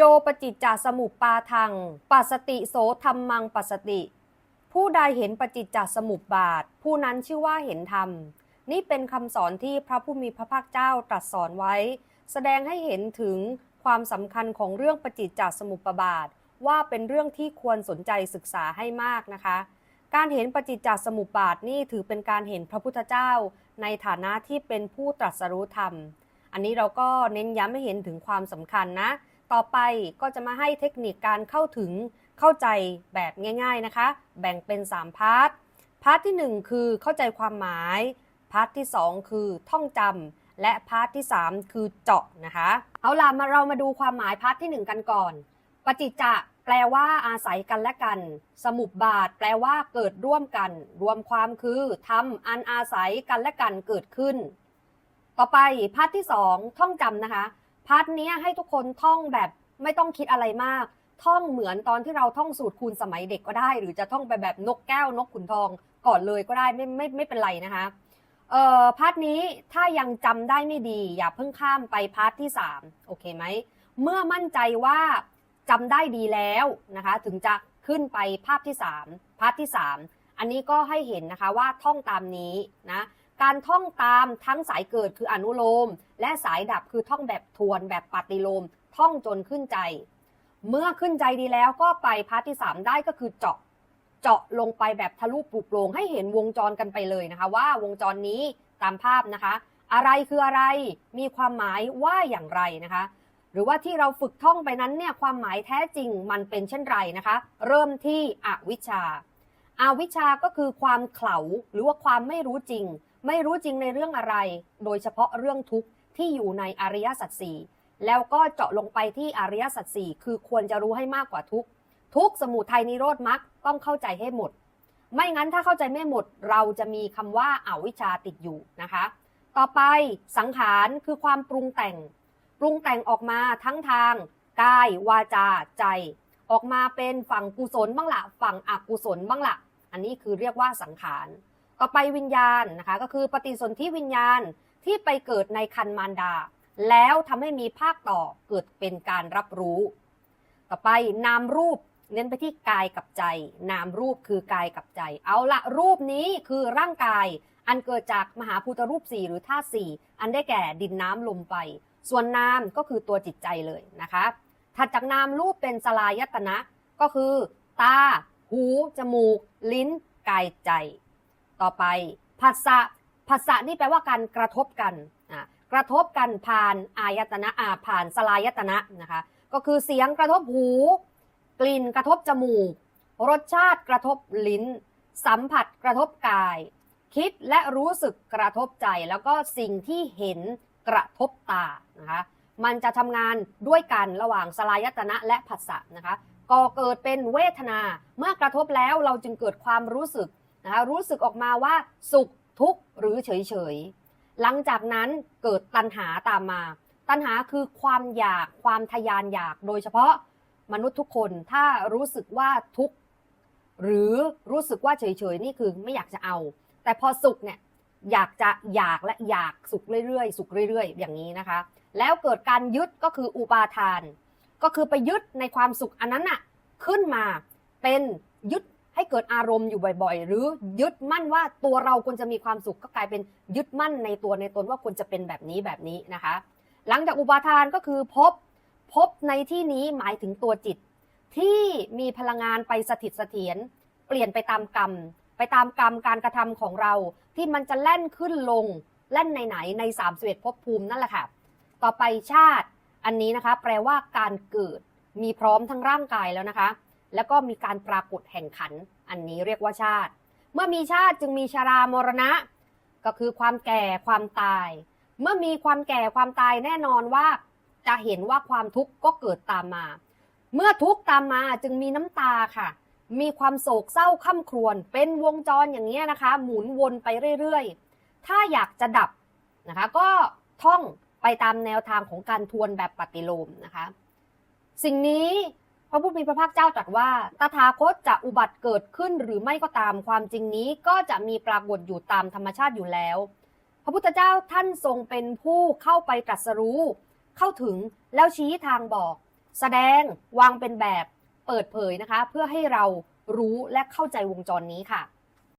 โยปจิจจสมุปปาทัง ปัสติโสธรรมังปัสสติ ผู้ใดเห็นปจิจจสมุปบาท ผู้นั้นชื่อว่าเห็นธรรม นี่เป็นคำสอนที่พระผู้มีพระภาคเจ้าตรัสสอนไว้ แสดงให้เห็นถึงความสำคัญของเรื่องปจิจจสมุปบาท ว่าเป็นเรื่องที่ควรสนใจศึกษาให้มากนะคะ การเห็นปจิจจสมุปบาทนี่ถือเป็นการเห็นพระพุทธเจ้า ในฐานะที่เป็นผู้ตรัสรู้ธรรม อันนี้เราก็เน้นย้ำให้เห็นถึงความสำคัญนะ ต่อไปก็จะมาให้เทคนิคการเข้าถึงเข้าใจแบบง่าย ๆนะคะ แบ่งเป็น 3 พาร์ท พาร์ทที่ 1 คือเข้าใจความหมาย พาร์ทที่ 2 คือท่องจำและพาร์ทที่ 3 คือเจาะนะคะ เอาล่ะมาเรามาดูความหมายพาร์ทที่ 1 กันก่อน ปฏิจจะแปลว่าอาศัยกันและกัน สมุปบาท แปลว่าเกิดร่วมกัน รวมความคือทำอันอาศัยกันและกันเกิดขึ้น ต่อไปพาร์ทที่ 2 ท่องจำนะคะ พาร์ทนี้ให้ทุกคนท่องแบบไม่ต้องคิดอะไรมาก ท่องเหมือนตอนที่เราท่องสูตรคูณสมัยเด็กก็ได้ หรือจะท่องไปแบบนกแก้วนกขุนทองก่อนเลยก็ได้ไม่ไม่ไม่เป็นไรนะคะเอ่อพาร์ทนี้ถ้ายังจำได้ไม่ดี อย่าเพิ่งข้ามไปพาร์ทที่ 3 โอเคไหม เมื่อมั่นใจว่าจำได้ดีแล้วนะคะ ถึงจะขึ้นไปภาพที่ 3 พาร์ทที่ 3 อันนี้ก็ให้เห็นนะคะว่าท่องตามนี้นะการท่องตามทั้งสายเกิดคืออนุโลม และสายดับคือท่องแบบทวนแบบปฏิโลม ท่องจนขึ้นใจ เมื่อขึ้นใจดีแล้วก็ไปพาร์ทที่ 3 ได้ก็คือเจาะ เจาะลงไปแบบทะลุปลุกโปรงให้เห็นวงจรกันไปเลยนะคะ ว่าวงจรนี้ตามภาพนะคะ อะไรคืออะไรมีความหมายว่าอย่างไรนะคะ หรือว่าที่เราฝึกท่องไปนั้นเนี่ยความหมายแท้จริงมันเป็นเช่นไรนะคะ เริ่มที่อวิชชาอาวิชชาก็คือความเขลาหรือว่าความไม่รู้จริง ไม่รู้จริงในเรื่องอะไร โดยเฉพาะเรื่องทุกข์ ที่อยู่ในอริยสัจสี่แล้วก็เจาะลงไปที่อริยสัจสี่คือควรจะรู้ให้มากกว่าทุกทุกสมุทัยนิโรธมรรคต้องเข้าใจให้หมด ไม่งั้นถ้าเข้าใจไม่หมด เราจะมีคำว่าอาวิชชาติดอยู่นะคะ ต่อไปสังขารคือความปรุงแต่ง ปรุงแต่งออกมาทั้งทางกายวาจาใจ ออกมาเป็นฝั่งกุศลบ้างละฝั่งอกุศลบ้างละอันนี้คือเรียกว่าสังขาร ต่อไปวิญญาณนะคะก็คือปฏิสนธิวิญญาณที่ไปเกิดในคันมารดา แล้วทำให้มีภาคต่อเกิดเป็นการรับรู้ ต่อไปนามรูปเน้นไปที่กายกับใจ นามรูปคือกายกับใจ เอาละรูปนี้คือร่างกาย อันเกิดจากมหาพุทธรูปสี่หรือธาตุสี่อันได้แก่ดินน้ำลมไฟส่วนนามก็คือตัวจิตใจเลยนะคะถัดจากนามรูปเป็นสลายตนะก็คือ ตา หู จมูก ลิ้น กายใจ ต่อไปผัสสะผัสสะนี่แปลว่าการกระทบกันอะกระทบกันผ่านอายตนะอ่าผ่านสลายตนะนะคะก็คือเสียงกระทบหู กลิ่นกระทบจมูก รสชาติกระทบลิ้น สัมผัสกระทบกาย คิดและรู้สึกกระทบใจ แล้วก็สิ่งที่เห็นกระทบตานะคะมันจะทำงานด้วยกันระหว่างสลายตนะและผัสสะนะคะก่อเกิดเป็นเวทนา เมื่อกระทบแล้วเราจึงเกิดความรู้สึก นะคะรู้สึกออกมาว่าสุขทุกข์หรือเฉยเฉยหลังจากนั้นเกิดตัณหาตามมา ตัณหาคือความอยากความทยานอยาก โดยเฉพาะมนุษย์ทุกคนถ้ารู้สึกว่าทุกข์หรือรู้สึกว่าเฉยๆนี่คือไม่อยากจะเอา แต่พอสุขเนี่ยอยากจะอยากและอยากสุขเรื่อยๆ สุขเรื่อย ๆ อย่างนี้นะคะ แล้วเกิดการยึดก็คืออุปาทาน ก็คือไปยึดในความสุขอันนั้นน่ะขึ้นมาเป็นยึด ให้เกิดอารมณ์อยู่บ่อย ๆ หรือยึดมั่นว่าตัวเราควรจะมีความสุขก็กลายเป็นยึดมั่นในตัวในตนว่าควรจะเป็นแบบนี้แบบนี้นะคะ หลังจากอุปาทานก็คือพบพบในที่นี้หมายถึงตัวจิต ที่มีพลังงานไปสถิตเสถียรเปลี่ยนไปตามกรรม ไปตามกรรมการกระทำของเรา ที่มันจะแล่นขึ้นลงแล่นในไหนใน3ามสิบเอ็ดภพภูมินั่นแหละค่ะ ต่อไปชาติอันนี้นะคะ แปลว่าการเกิดมีพร้อมทั้งร่างกายแล้วนะคะ แล้วก็มีการปรากฏแห่งขัน อันนี้เรียกว่าชาติ เมื่อมีชาติจึงมีชารามรณะ ก็คือความแก่ความตาย เมื่อมีความแก่ความตายแน่นอนว่า จะเห็นว่าความทุกข์ก็เกิดตามมา เมื่อทุกข์ตามมาจึงมีน้ำตาค่ะ มีความโศกเศร้าข้าครวญเป็นวงจรอย่างนี้นะคะ หมุนวนไปเรื่อยๆ ถ้าอยากจะดับนะคะ ก็ท่องไปตามแนวทางของการทวนแบบปฏิโลมนะคะ สิ่งนี้ พระผู้มีพระภาคเจ้าตรัสว่า ตถาคตจะอุบัติเกิดขึ้นหรือไม่ก็ตามความจริงนี้ก็จะมีปรากฏอยู่ตามธรรมชาติอยู่แล้ว พระพุทธเจ้าท่านทรงเป็นผู้เข้าไปตรัสรู้ เข้าถึงแล้วชี้ทางบอก แสดงวางเป็นแบบเปิดเผยนะคะ เพื่อให้เรารู้และเข้าใจวงจรนี้ค่ะ